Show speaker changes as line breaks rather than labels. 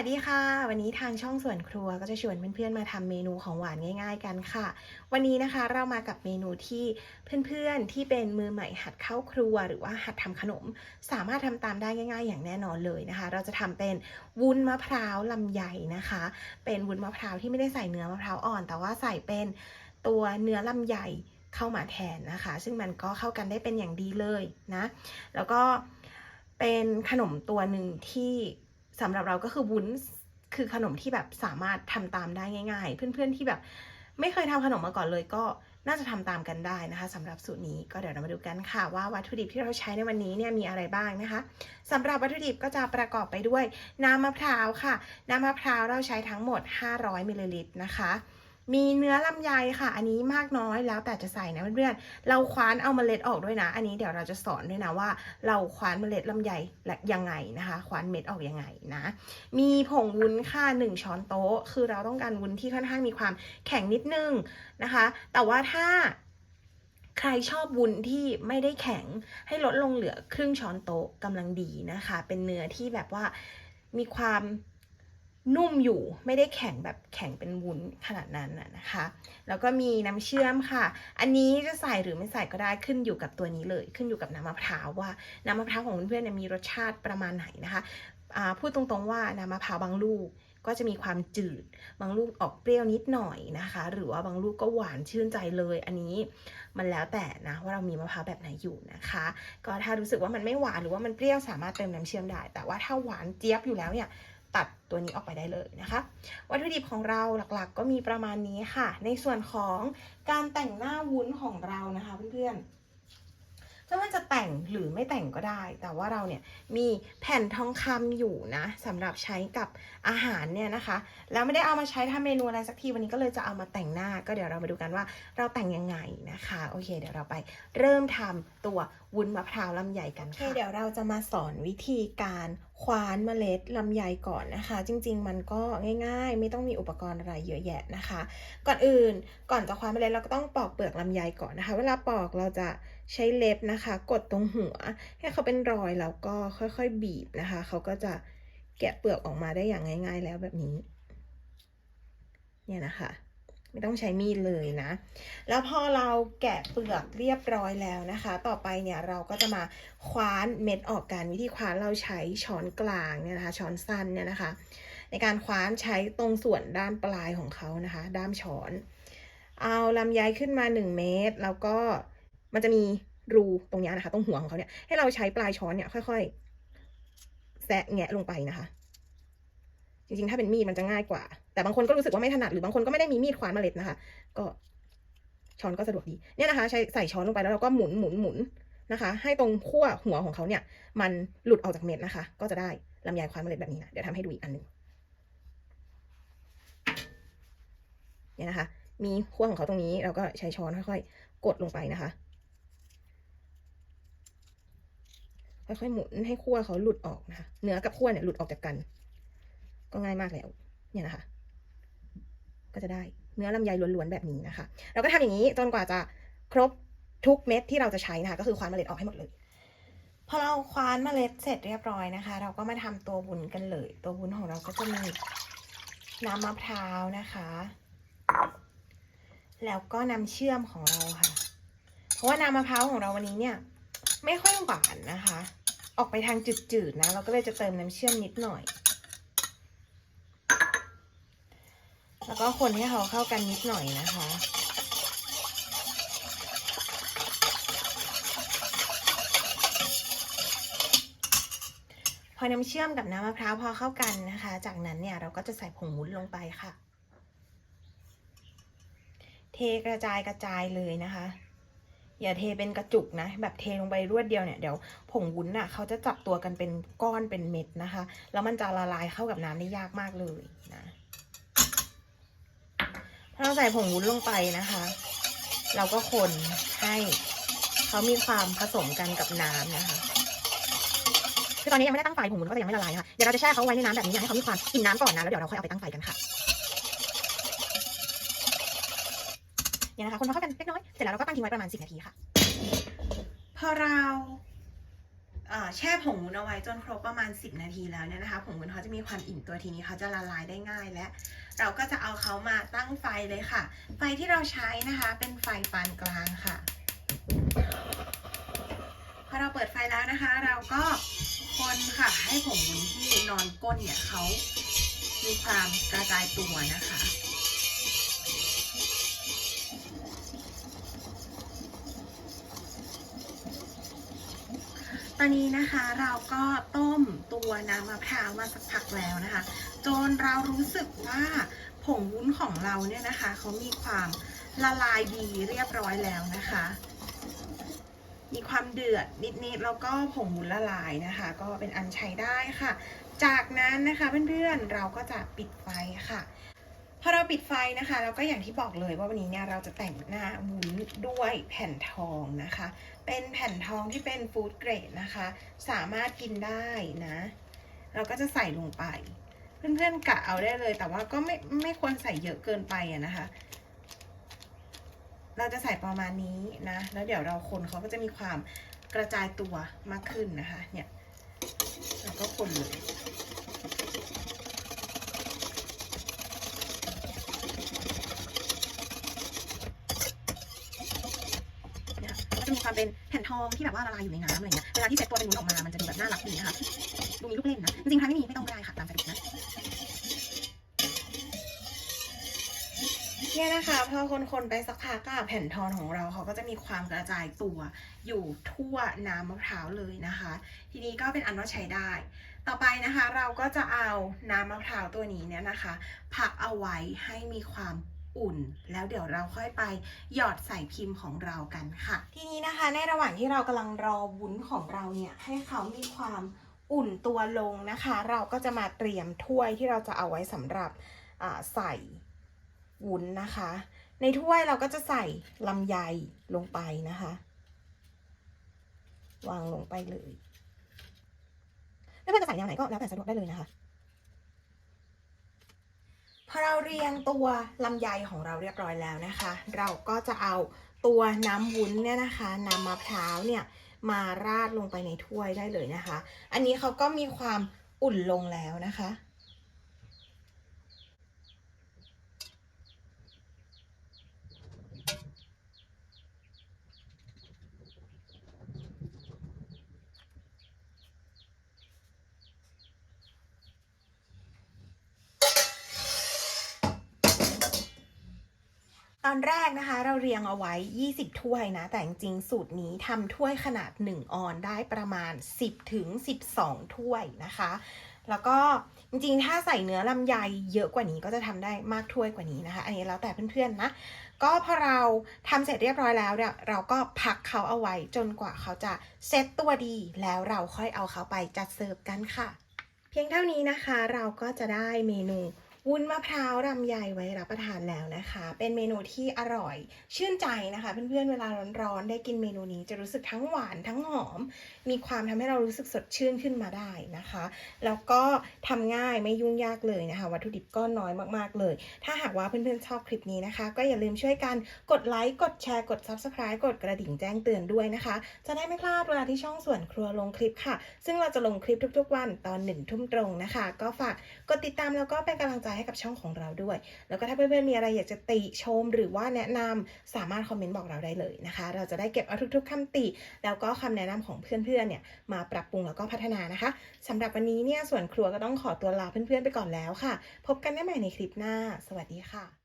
วัสดีค่ะ วันนี้ทางช่องส่วนครัวก็จะชวนเพื่อนๆมาทำเมนูของหวานง่าย ๆ กันค่ะ วันนี้นะคะเรามากับเมนูที่เพื่อนๆที่เป็นมือใหม่หัดเข้าครัว หรือว่าหัดทำขนม สามารถทำตามได้ง่าย ๆ อย่างแน่นอนเลยนะคะ เราจะทำเป็นวุ้นมะพร้าวลำไยนะคะ เป็นวุ้นมะพร้าวที่ไม่ได้ใส่เนื้อมะพร้าวอ่อน แต่ว่าใส่เป็นตัวเนื้อลำไยเข้ามาแทนนะคะ ซึ่งมันก็เข้ากันได้เป็นอย่างดีเลยนะ แล้วก็เป็นขนมตัวหนึ่งที่ สำหรับเราก็คือวุ้นคือขนมที่แบบสามารถทำตามได้ง่าย ๆ เพื่อนๆที่แบบไม่เคยทำขนมมาก่อนเลยก็น่าจะทำตามกันได้นะคะสำหรับสูตรนี้ก็เดี๋ยวเรามาดูกันค่ะว่าวัตถุดิบที่เราใช้ในวันนี้เนี่ยมีอะไรบ้างนะคะสำหรับวัตถุดิบก็จะประกอบไปด้วย น้ำมะพร้าวค่ะ น้ำมะพร้าวเราใช้ทั้งหมด 500มิลลิลิตรนะคะ มีเนื้อลำไยค่ะ อันนี้มากน้อยแล้วแต่จะใส่นะเพื่อนๆ เราคว้านเอาเมล็ดออกด้วยนะ อันนี้เดี๋ยวเราจะสอนด้วยนะว่า เราคว้านเมล็ดลำไยและยังไงนะคะ คว้านเม็ดออกยังไงนะ มีผงวุ้นค่ะ1ช้อนโต๊ะ คือเราต้องการวุ้นที่ค่อนข้างมีความแข็งนิดนึงนะคะ แต่ว่าถ้าใครชอบวุ้นที่ไม่ได้แข็งให้ลดลงเหลือครึ่งช้อนโต๊ะกำลังดีนะคะ เป็นเนื้อที่แบบว่ามีความ นุ่มอยู่ไม่ได้แข็งแบบแข็งเป็นวุ้นขนาดนั้นนะคะ แล้วก็มีน้ำเชื่อมค่ะ อันนี้จะใส่หรือไม่ใส่ก็ได้ขึ้นอยู่กับตัวนี้เลย ขึ้นอยู่กับน้ำมะพร้าวว่าน้ำมะพร้าวของเพื่อนๆมีรสชาติประมาณไหนนะคะพูดตรงๆว่าน้ำมะพร้าวบางลูกก็จะมีความจืด บางลูกออกเปรี้ยวนิดหน่อยนะคะ หรือว่าบางลูกก็หวานชื่นใจเลย อันนี้มันแล้วแต่นะว่าเรามีมะพร้าวแบบไหนอยู่นะคะ ก็ถ้ารู้สึกว่ามันไม่หวานหรือว่ามันเปรี้ยวสามารถเติมน้ำเชื่อมได้ แต่ว่าถ้าหวานเจี๊ยบอยู่แล้วเนี่ย ตัดตัวนี้ออกไปได้เลยนะคะ วัตถุดิบของเราหลักๆ ก็มีประมาณนี้ค่ะ ในส่วนของการแต่งหน้าวุ้นของเรานะคะเพื่อนๆถ้ามันจะแต่งหรือไม่แต่งก็ได้ แต่ว่าเราเนี่ยมีแผ่นทองคำอยู่นะสำหรับใช้กับอาหารเนี่ยนะคะ แล้วไม่ได้เอามาใช้ทำเมนูอะไรสักทีวันนี้ก็เลยจะเอามาแต่งหน้าก็เดี๋ยวเรามาดูกันว่าเราแต่งยังไงนะคะโอเคเดี๋ยวเราไปเริ่มทำตัววุ้นมะพร้าวลำไยกันค่ะเดี๋ยวเราจะมาสอนวิธีการ คว้านเมล็ดลำไยก่อนนะคะ จริง ๆ มันก็ง่ายๆ ไม่ต้องมีอุปกรณ์อะไรเยอะแยะนะคะ ก่อนอื่นก่อนจะคว้านเมล็ดเราก็ต้องปอกเปลือกลำไยก่อนนะคะ เวลาปอกเราจะใช้เล็บนะคะ กดตรงหัว ให้เขาเป็นรอยแล้วก็ค่อยๆบีบนะคะ เขาก็จะแกะเปลือกออกมาได้อย่างง่าย ๆ แล้วแบบนี้ เนี่ยนะคะ ไม่ต้องใช้มีดเลยนะ แล้วพอเราแกะเปลือกเรียบร้อยแล้วนะคะ ต่อไปเนี่ยเราก็จะมาคว้านเม็ดออกกันวิธีคว้านเราใช้ช้อนกลางเนี่ยนะคะ ช้อนสั้นเนี่ยนะคะ ในการคว้านใช้ตรงส่วนด้านปลายของเขานะคะ ด้ามช้อน เอาลำไยขึ้นมา 1 เมตร แล้วก็มันจะมีรูตรงนี้นะคะ ตรงหัวของเขาเนี่ย ให้เราใช้ปลายช้อนเนี่ยค่อยๆแซะแงะลงไปนะคะ จริงๆ ถ้าเป็นมีดมันจะง่ายกว่า แต่บางคนก็รู้สึกว่าไม่ถนัดหรือบางคนก็ไม่ได้มีมีดคว้านเมล็ดนะคะ ก็ช้อนก็สะดวกดีเนี่ยนะคะ ใช้ใส่ช้อนลงไปแล้วเราก็หมุนหมุนหมุนนะคะ ให้ตรงขั้วหัวของเขาเนี่ย มันหลุดออกจากเม็ดนะคะ ก็จะได้ลำไยคว้านเมล็ดแบบนี้นะเดี๋ยวทำให้ดูอีกอันหนึ่งเนี่ยนะคะ มีขั้วของเขาตรงนี้เราก็ใช้ช้อนค่อยๆกดลงไปนะคะค่อยๆหมุนให้ขั้วเขาหลุดออกนะคะ เนื้อกับขั้วเนี่ยหลุดออกจากกัน ก็ง่ายมากแล้ว เนี่ยนะคะ ก็จะได้เนื้อลำไยล้วนๆแบบนี้นะคะ เราก็ทำอย่างนี้จนกว่าจะครบทุกเม็ดที่เราจะใช้นะคะ ก็คือคว้านเมล็ดออกให้หมดเลยพอเราคว้านเมล็ดเสร็จเรียบร้อยนะคะ เราก็มาทำตัววุ้นกันเลย ตัววุ้นของเราก็จะมีน้ำมะพร้าวนะคะ แล้วก็น้ำเชื่อมของเราค่ะ เพราะว่าน้ำมะพร้าวของเราวันนี้เนี่ย ไม่ค่อยหวานนะคะ ออกไปทางจืดๆนะ เราก็เลยจะเติมน้ำเชื่อมนิดหน่อย แล้วก็คนให้เขาเข้ากันนิดหน่อยนะคะ พอน้ำเชื่อมกับน้ำมะพร้าวพอเข้ากันนะคะ จากนั้นเนี่ยเราก็จะใส่ผงวุ้นลงไปค่ะ เทกระจายกระจายเลยนะคะอย่าเทเป็นกระจุกนะ แบบเทลงไปรวดเดียวเนี่ยเดี๋ยวผงวุ้นน่ะเขาจะจับตัวกันเป็นก้อนเป็นเม็ดนะคะ แล้วมันจะละลายเข้ากับน้ำได้ยากมากเลยนะ เราใส่ผงวุ้นลงไปนะคะ เราก็คนให้เขามีความผสมกันกับน้ำนะคะคือตอนนี้ยังไม่ได้ตั้งไฟผงวุ้นก็ยังไม่ละลายนะคะเดี๋ยวเราจะแช่เขาไว้ในน้ำแบบนี้ให้เขามีความอิ่มน้ำก่อนนะ แล้วเดี๋ยวเราค่อยเอาไปตั้งไฟกันค่ะเนี่ยนะคะ คนเข้ากันเล็กน้อย เสร็จแล้วเราก็ตั้งทิ้งไว้ประมาณ 10 นาทีค่ะ พอเรา แช่ผงวุ้นเอาไว้จนครบประมาณ 10 นาทีแล้วเนี่ยนะคะ ผงวุ้นเขาจะมีความอิ่มตัวทีนี้เขาจะละลายได้ง่ายและ เราก็จะเอาเขามาตั้งไฟเลยค่ะ ไฟที่เราใช้นะคะเป็นไฟปานกลางค่ะ พอเราเปิดไฟแล้วนะคะ เราก็คนค่ะให้ผงวุ้นที่นอนก้นเนี่ยเขามีความกระจายตัวนะคะ ตอนนี้นะคะเราก็ต้มตัวน้ำมะพร้าวมาสักพักแล้วนะคะ จนเรารู้สึกว่าผงวุ้นของเราเนี่ยนะคะเขามีความละลายดีเรียบร้อยแล้วนะคะ มีความเดือดนิดๆแล้วก็ผงวุ้นละลายนะคะ ก็เป็นอันใช้ได้ค่ะ จากนั้นนะคะเพื่อนๆเราก็จะปิดไฟค่ะ พอเราปิดไฟนะคะเราก็อย่างที่บอกเลยว่าวันนี้เนี่ยเราจะแต่งหน้าวุ้นด้วยแผ่นทองนะคะ เป็นแผ่นทองที่เป็นฟู้ดเกรดนะคะ สามารถกินได้นะ เราก็จะใส่ลงไป เพื่อนๆกะเอาได้เลย แต่ว่าก็ไม่ไม่ควรใส่เยอะเกินไปอะนะคะ เราจะใส่ประมาณนี้นะ แล้วเดี๋ยวเราคนเขาก็จะมีความกระจายตัวมากขึ้นนะคะ เนี่ยเราก็คนเลย เนี่ยก็ จะมีความเป็นแผ่นทองที่แบบว่าละลายอยู่ในน้ำอะไรเงี้ย เวลาที่เซ็ตตัวเป็นวุ้นออกมา มันจะดูแบบน่ารักดีนะคะ ดูมีลูกเล่นนะ จริงๆถ้าไม่มีไม่ต้องก็ได้ค่ะตามสะดวกนะ เนี่ยนะคะพอคนๆไปสักพักก็แผ่นทองของเราเขาก็จะมีความกระจายตัวอยู่ทั่วน้ำมะพร้าวเลยนะคะ ทีนี้ก็เป็นอันว่าใช้ได้ ต่อไปนะคะเราก็จะเอาน้ำมะพร้าวตัวนี้เนี่ยนะคะ พักเอาไว้ให้มีความ อุ่น แล้วเดี๋ยวเราค่อยไปหยอดใส่พิมพ์ของเรากันค่ะ ทีนี้นะคะ ในระหว่างที่เรากำลังรอวุ้นของเราเนี่ยให้เขามีความอุ่นตัวลงนะคะ เราก็จะมาเตรียมถ้วยที่เราจะเอาไว้สำหรับใส่วุ้นนะคะ ในถ้วยเราก็จะใส่ลำไยลงไปนะคะ วางลงไปเลยไม่ว่าจะใส่แนวไหนก็แล้วแต่สะดวกได้เลยนะคะ พอเราเรียงตัวลำไยของเราเรียบร้อยแล้วนะคะ เราก็จะเอาตัวน้ำวุ้นเนี่ยนะคะน้ำมะพร้าวเนี่ยมาราดลงไปในถ้วยได้เลยนะคะ อันนี้เขาก็มีความอุ่นลงแล้วนะคะ อนแรกนะคะ เราเรียงเอาไว้ 20 ถ้วยนะ แต่จริงๆสูตรนี้ทำถ้วยขนาด 1 ออนได้ประมาณ 10 ถึง 12 ถ้วยนะคะ แล้วก็จริงๆ ถ้าใส่เนื้อลำไยเยอะกว่านี้ก็จะทำได้มากถ้วยกว่านี้นะคะ อันนี้แล้วแต่เพื่อนๆนะ ก็พอเราทำเสร็จเรียบร้อยแล้วเนี่ยเราก็พักเขาเอาไว้จนกว่าเขาจะเซ็ตตัวดี แล้วเราค่อยเอาเขาไปจัดเสิร์ฟกันค่ะ เพียงเท่านี้นะคะเราก็จะได้เมนู วุ้นมะพร้าวรำไยไว้รับประทานแล้วนะคะ เป็นเมนูที่อร่อย ชื่นใจนะคะ เพื่อนๆเวลาร้อนๆได้กินเมนูนี้จะรู้สึกทั้งหวานทั้งหอม มีความทำให้เรารู้สึกสดชื่นขึ้นมาได้นะคะ แล้วก็ทำง่ายไม่ยุ่งยากเลยนะคะ วัตถุดิบก็น้อยมากๆเลย ถ้าหากว่าเพื่อนๆชอบคลิปนี้นะคะ ก็อย่าลืมช่วยกันกดไลค์กดแชร์กด Subscribe กดกระดิ่งแจ้งเตือนด้วยนะคะ จะได้ไม่พลาดเวลาที่ช่องส่วนครัวลงคลิปค่ะ ซึ่งเราจะลงคลิปทุกๆ วันตอนหนึ่งทุ่มตรงนะคะ ก็ฝากกดติดตามแล้วก็เป็นกำลังใจให้กับช่องของเราด้วย แล้วก็ถ้าเพื่อนๆมีอะไรอยากจะติชมหรือว่าแนะนำสามารถคอมเมนต์บอกเราได้เลยนะคะ เราจะได้เก็บเอาทุกๆคำติ แล้วก็คำแนะนำของเพื่อนๆเนี่ยมาปรับปรุงแล้วก็พัฒนานะคะสำหรับวันนี้เนี่ยส่วนครัวก็ต้องขอตัวลาเพื่อนๆไปก่อนแล้วค่ะ พบกันได้ใหม่ในคลิปหน้า สวัสดีค่ะ